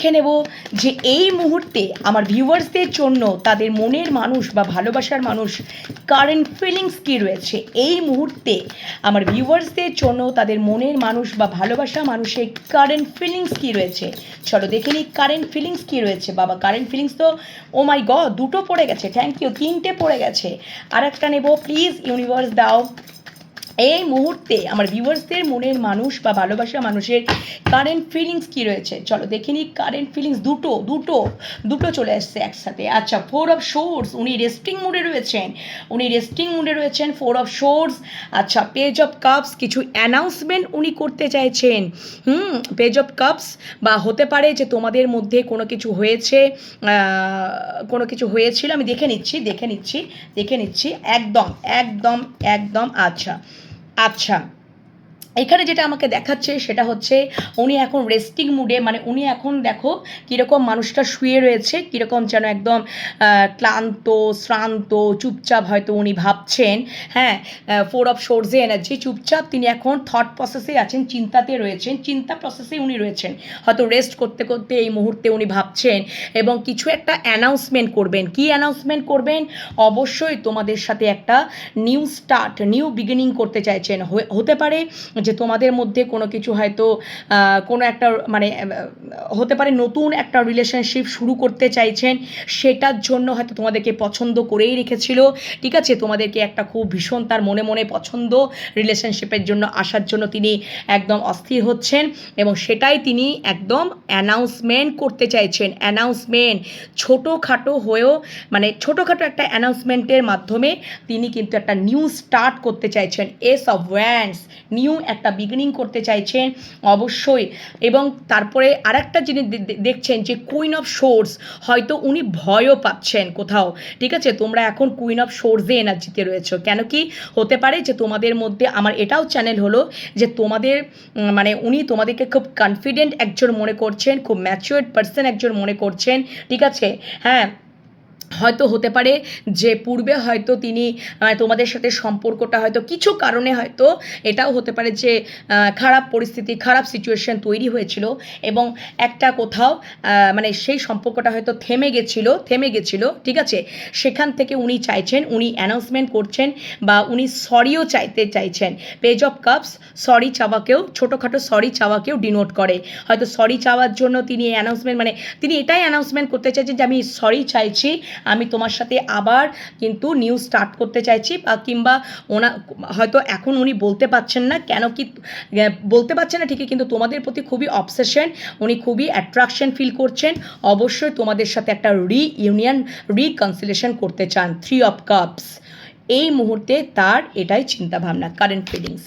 দেখে নেব যে এই মুহূর্তে আমার ভিউয়ার্সদের জন্য তাদের মনের মানুষ বা ভালোবাসার মানুষ কারেন্ট ফিলিংস কী রয়েছে? এই মুহূর্তে আমার ভিউয়ার্সদের জন্য তাদের মনের মানুষ বা ভালোবাসা মানুষের কারেন্ট ফিলিংস কী রয়েছে? চলো দেখে নিই কারেন্ট ফিলিংস কী রয়েছে। বাবা কারেন্ট ফিলিংস তো ও মাই গ দুটো পড়ে গেছে থ্যাংক ইউ তিনটে পড়ে গেছে। আর একটা নেব প্লিজ ইউনিভার্স দাও। এই মুহূর্তে আমার ভিউয়ার্সদের মনের মানুষ বা ভালোবাসা মানুষের কারেন্ট ফিলিংস কী রয়েছে? চলো দেখে নিই কারেন্ট ফিলিংস দুটো দুটো দুটো চলে আসছে একসাথে। আচ্ছা ফোর অফ শোর্স উনি রেস্টিং মুডে রয়েছেন। উনি রেস্টিং মুডে রয়েছেন ফোর অফ শোর্স আচ্ছা পেজ অফ কাপস কিছু অ্যানাউন্সমেন্ট উনি করতে চাইছেন। হুম পেজ অফ কাপস বা হতে পারে যে তোমাদের মধ্যে কোনো কিছু হয়েছে কোনো কিছু হয়েছিল, আমি দেখে নিচ্ছি দেখে নিচ্ছি দেখে নিচ্ছি। একদম একদম একদম আচ্ছা। আচ্ছা। এখানে যেটা আমাকে দেখাচ্ছে সেটা হচ্ছে উনি এখন রেস্টিং মুডে মানে উনি এখন দেখো কীরকম মানুষটা শুয়ে রয়েছে, কীরকম যেন একদম ক্লান্ত, শ্রান্ত, চুপচাপ হয়তো উনি ভাবছেন। হ্যাঁ ফোর অফ সোর্সে এনার্জি চুপচাপ তিনি এখন থট প্রসেসে আছেন, চিন্তাতে রয়েছেন, চিন্তা প্রসেসে উনি রয়েছেন। হয়তো রেস্ট করতে করতে এই মুহূর্তে উনি ভাবছেন এবং কিছু একটা অ্যানাউন্সমেন্ট করবেন। কি অ্যানাউন্সমেন্ট করবেন? অবশ্যই তোমাদের সাথে একটা নিউ স্টার্ট নিউ বিগিনিং করতে চাইছেন। হতে পারে যে তোমাদের মধ্যে কোনো কিছু হয়তো কোনো একটা মানে হতে পারে নতুন একটা রিলেশনশিপ শুরু করতে চাইছেন, সেটার জন্য হয়তো তোমাদেরকে পছন্দ করেই রেখেছিল। ঠিক আছে? তোমাদেরকে একটা খুব ভীষণ তার মনে মনে পছন্দ রিলেশনশিপের জন্য আসার জন্য তিনি একদম অস্থির হচ্ছেন এবং সেটাই তিনি একদম অ্যানাউন্সমেন্ট করতে চাইছেন। অ্যানাউন্সমেন্ট ছোটোখাটো হয়েও মানে ছোটোখাটো একটা অ্যানাউন্সমেন্টের মাধ্যমে তিনি কিন্তু একটা নিউ স্টার্ট করতে চাইছেন। এস অফ ওয়ান্স নিউ একটা বিগিনিং করতে চাইছেন, অবশ্যই। এবং তারপরে আরেকটা জিনিস দে- দে- দেখছেন যে কুইন অফ সোর্স হয়তো উনি ভয়ও পাচ্ছেন কোথাও। ঠিক আছে? তোমরা এখন কুইন অফ সোর্সে এনার্জিতে রয়েছো। কেন কি? হতে পারে যে তোমাদের মধ্যে, আমার এটাও চ্যানেল হলো যে তোমাদের মানে উনি তোমাদেরকে খুব কনফিডেন্ট একজন মনে করছেন, খুব ম্যাচিওর্ড পার্সন একজন মনে করছেন। ঠিক আছে? হ্যাঁ? হয়তো হতে পারে যে পূর্বে হয়তো তিনি তোমাদের সাথে সম্পর্কটা হয়তো কিছু কারণে হয়তো এটাও হতে পারে যে খারাপ পরিস্থিতি, খারাপ সিচুয়েশন তৈরি হয়েছিল এবং একটা কোথাও মানে সেই সম্পর্কটা হয়তো থেমে গেছিল থেমে গেছিল, ঠিক আছে? সেখান থেকে উনি চাইছেন, উনি অ্যানাউন্সমেন্ট করছেন বা উনি সরিও চাইতে চাইছেন। পেজ অফ কাপস সরি চাওয়াকেও, ছোটোখাটো সরি চাওয়াকেও ডিনোট করে। হয়তো সরি চাওয়ার জন্য তিনি অ্যানাউন্সমেন্ট মানে তিনি এটাই অ্যানাউন্সমেন্ট করতে চাইছেন যে আমি সরি চাইছি আমি তোমার সাথে আবার কিন্তু নিউ স্টার্ট করতে চাইছি, বা কিংবা ওনা, হয়তো এখন উনি বলতে পারছেন না, কেন কি বলতে পারছেন না ঠিকই, কিন্তু তোমাদের প্রতি খুবই অবসেশন উনি খুবই অ্যাট্রাকশন ফিল করছেন। অবশ্যই তোমাদের সাথে একটা রিইউনিয়ন রিকনসিলেশন করতে চান থ্রি অফ কাপস এই মুহূর্তে তার এটাই চিন্তাভাবনা কারেন্ট ফিলিংস